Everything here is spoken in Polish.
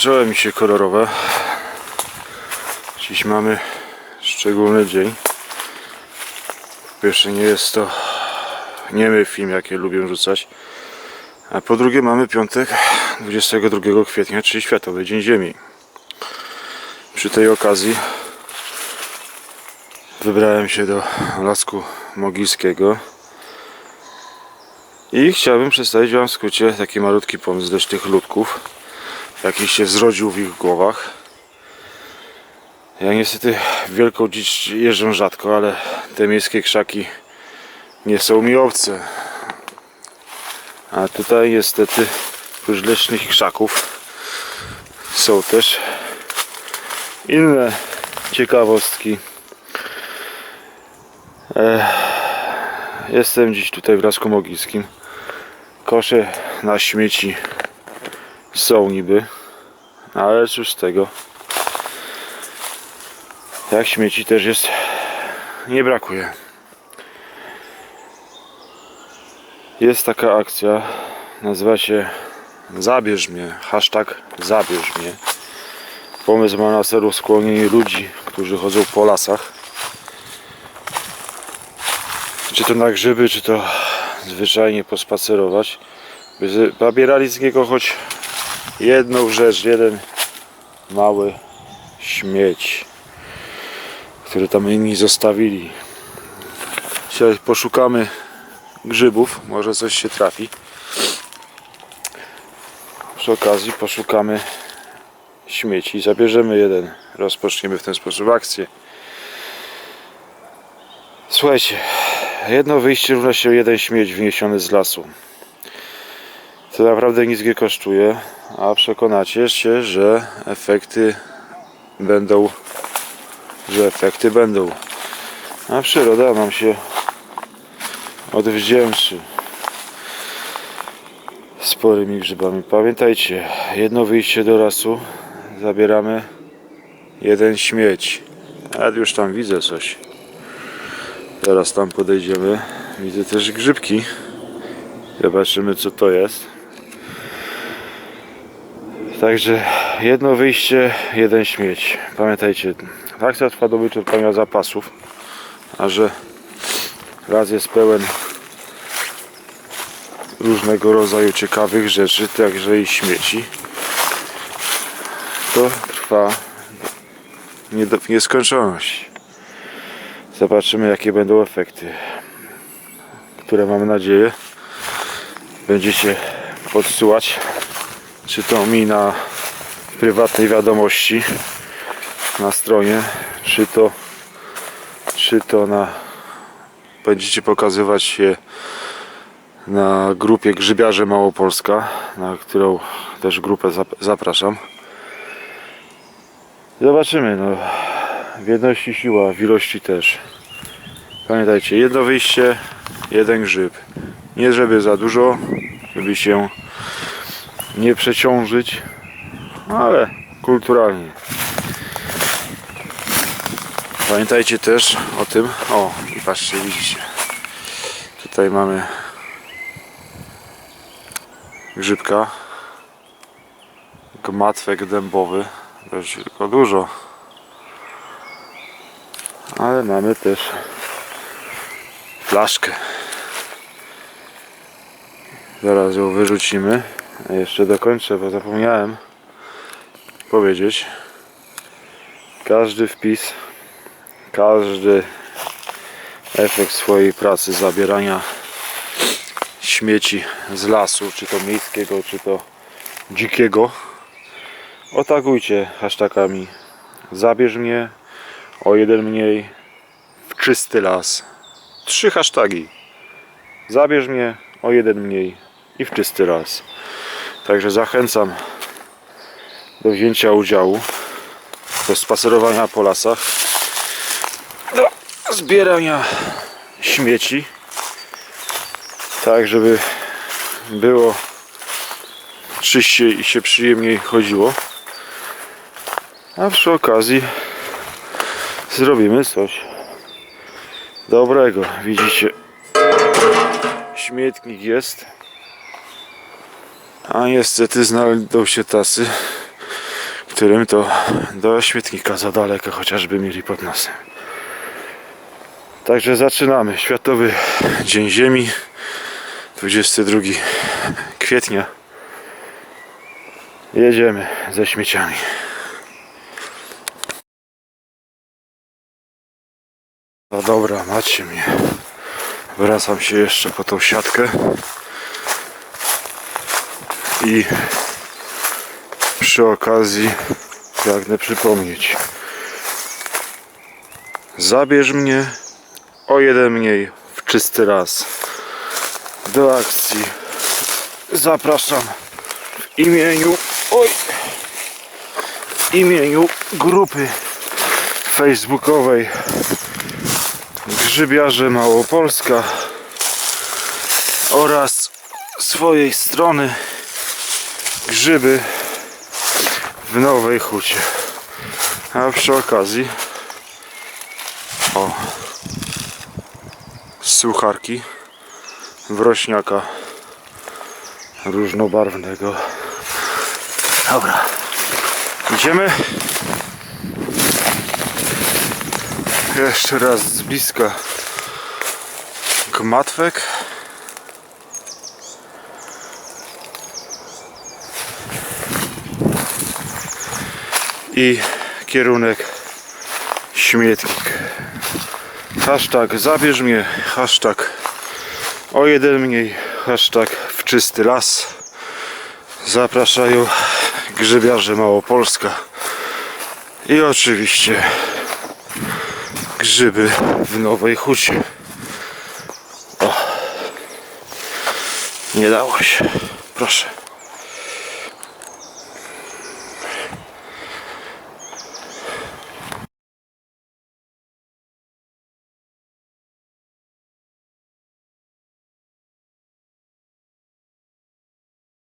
Czołem mi się kolorowe. Dziś mamy szczególny dzień. Po pierwsze nie jest to niemy film, jakie lubię rzucać. A po drugie mamy piątek 22 kwietnia, czyli Światowy Dzień Ziemi. Przy tej okazji wybrałem się do Lasku Mogilskiego i chciałbym przedstawić Wam w skrócie taki malutki pomysł tych ludków jaki się zrodził w ich głowach. Ja niestety wielką dzicz jeżdżę rzadko, ale te miejskie krzaki nie są mi obce. A tutaj niestety oprócz leśnych krzaków są też inne ciekawostki. Jestem dziś tutaj w Lasku Mogilskim. Koszę na śmieci są niby, ale cóż z tego. Jak śmieci też jest, nie brakuje. Jest taka akcja, nazywa się Zabierz mnie, hashtag Zabierz mnie. Pomysł ma na celu skłonienie ludzi, którzy chodzą po lasach. Czy to na grzyby, czy to zwyczajnie pospacerować. By zabierali z niego choć jedną rzecz, jeden mały śmieć, który tam inni zostawili. Dzisiaj poszukamy grzybów, może coś się trafi. Przy okazji poszukamy śmieci. Zabierzemy jeden. Rozpoczniemy w ten sposób akcję. Słuchajcie, jedno wyjście równa się jeden śmieć wniesiony z lasu. To naprawdę nic nie kosztuje, a przekonacie się, że efekty będą, że efekty będą. A przyroda nam się odwdzięczy sporymi grzybami. Pamiętajcie, jedno wyjście do lasu, zabieramy jeden śmieć. Ja już tam widzę coś. Teraz tam podejdziemy. Widzę też grzybki. Zobaczymy co to jest. Także jedno wyjście, jeden śmieć. Pamiętajcie, akcja trwa do wyczerpania zapasów, a że raz jest pełen różnego rodzaju ciekawych rzeczy, także i śmieci, to trwa nie do, w nieskończoność. Zobaczymy jakie będą efekty, które mam nadzieję będziecie podsyłać czy to mi na prywatnej wiadomości na stronie, czy to czy to na będziecie pokazywać je na grupie Grzybiarze Małopolska, na którą też grupę zap- zapraszam. Zobaczymy, no. W jedności siła, w ilości też. Pamiętajcie, jedno wyjście, jeden grzyb. Nie żeby za dużo, żeby się nie przeciążyć, ale kulturalnie. Pamiętajcie też o tym, o i patrzcie, widzicie, tutaj mamy grzybka, gmatwek dębowy, też tylko dużo, ale mamy też flaszkę. Zaraz ją wyrzucimy. Jeszcze dokończę, bo zapomniałem powiedzieć. Każdy wpis, każdy efekt swojej pracy zabierania śmieci z lasu, czy to miejskiego, czy to dzikiego, otagujcie hashtagami zabierz mnie o jeden mniej w czysty las. Trzy hasztagi. Zabierz mnie o jeden mniej i w czysty las. Także zachęcam do wzięcia udziału, do spacerowania po lasach, do zbierania śmieci, tak żeby było czyściej i się przyjemniej chodziło. A przy okazji zrobimy coś dobrego. Widzicie, śmietnik jest. A niestety znajdą się tacy, Niektórym to do śmietnika za daleko chociażby mieli pod nosem. Także zaczynamy. Światowy Dzień Ziemi. 22 kwietnia. Jedziemy ze śmieciami. No dobra, macie mnie. Wracam się jeszcze po tą siatkę. I przy okazji pragnę przypomnieć. Zabierz mnie o jeden mniej w czysty raz. Do akcji zapraszam w imieniu oj, w imieniu grupy facebookowej Grzybiarze Małopolska oraz swojej strony grzyby w Nowej Hucie. A przy okazji o sucharki wrośniaka różnobarwnego. Dobra, idziemy. Jeszcze raz z bliska gmatwek. I kierunek śmietnik. Hashtag zabierz mnie, hashtag o jeden mniej, hashtag w czysty las. Zapraszają grzybiarze Małopolska i oczywiście grzyby w Nowej Hucie. O. Nie dało się. Proszę.